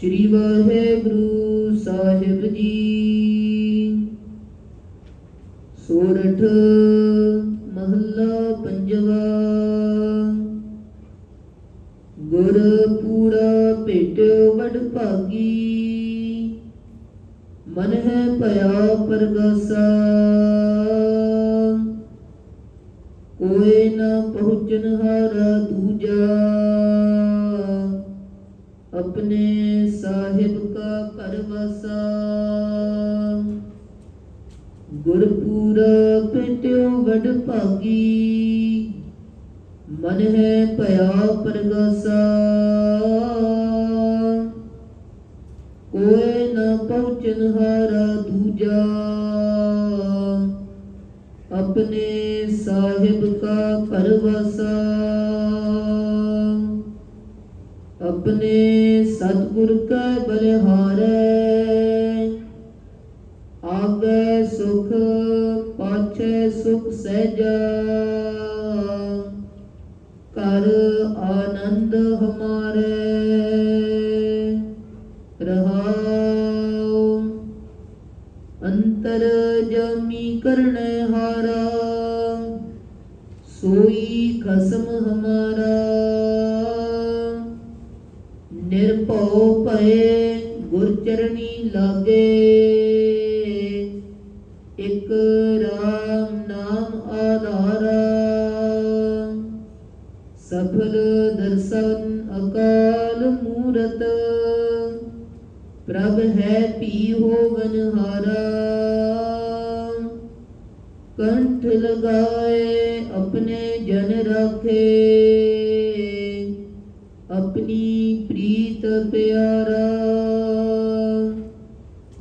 ਸ੍ਰੀ ਵਾਹਿਗੁਰੂ ਸਾਹਿਬ ਜੀ। ਸੋਰਠ ਮਹੱਲਾ ਪੰਜਵਾ। ਗੁਰ ਪੂਰਾ ਭੇਟਿਓ ਵਡ ਭਾਗੀ ਮਨ ਹੈ ਭਇਆ ਪਰਗਾਸਾ। ਕੋਏ ਨਾ ਪਹੁੰਚਨ ਹਾਰਾ ਦੂਜਾ। ਆਪਣੇ ਸਾਹਿਬ ਕਾ ਘਰ ਵਸਾ ਗੁਰਪੂਰਾ ਪਟਿਓ ਵਡ ਭਾਗੀ ਮਨ ਹੈ ਭਇਆ ਪਰਗਾਸਾ ਕੋਈ ਨਾ ਪਹੁੰਚਨ ਹਾਰਾ ਦੂਜਾ ਆਪਣੇ ਸਾਹਿਬ ਕਾ ਘਰ ਆਪਣੇ ਸਤਿਗੁਰ ਕੈ ਬਲਿਹਾਰੈ। ਆਗੇ ਸੁਖ ਪਾਛੈ ਸੁਖ ਸਹਿਜਾ। ਕਰ ਆਨੰਦ ਹਮਾਰੇ। ਰਹਾਉ ਅੰਤਰ ਜਮੀ ਕਰਣੈ ਹਾਰਾ। ਸੋਈ ਖਸਮ ਹਮਾਰਾ। ਨਿਰਭਉ ਭਏ ਗੁਰ ਚਰਣੀ ਲਾਗੇ। ਇਕ ਰਾਮ ਨਾਮ ਆਧਾਰਾ। ਸਫਲ ਦਰਸ਼ਨ ਅਕਾਲ ਮੂਰਤ। ਪ੍ਰਭ ਹੈ ਪੀ ਹੋਵਨ ਹਾਰਾ ਕੰਠ ਲਗਾਏ ਆਪਣੇ ਜਨ ਰਾਖੇ। ਆਪਣੀ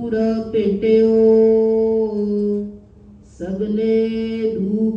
ਦੂਰ ਭੇਟਿਓ ਸਗਲੇ ਦੂਰ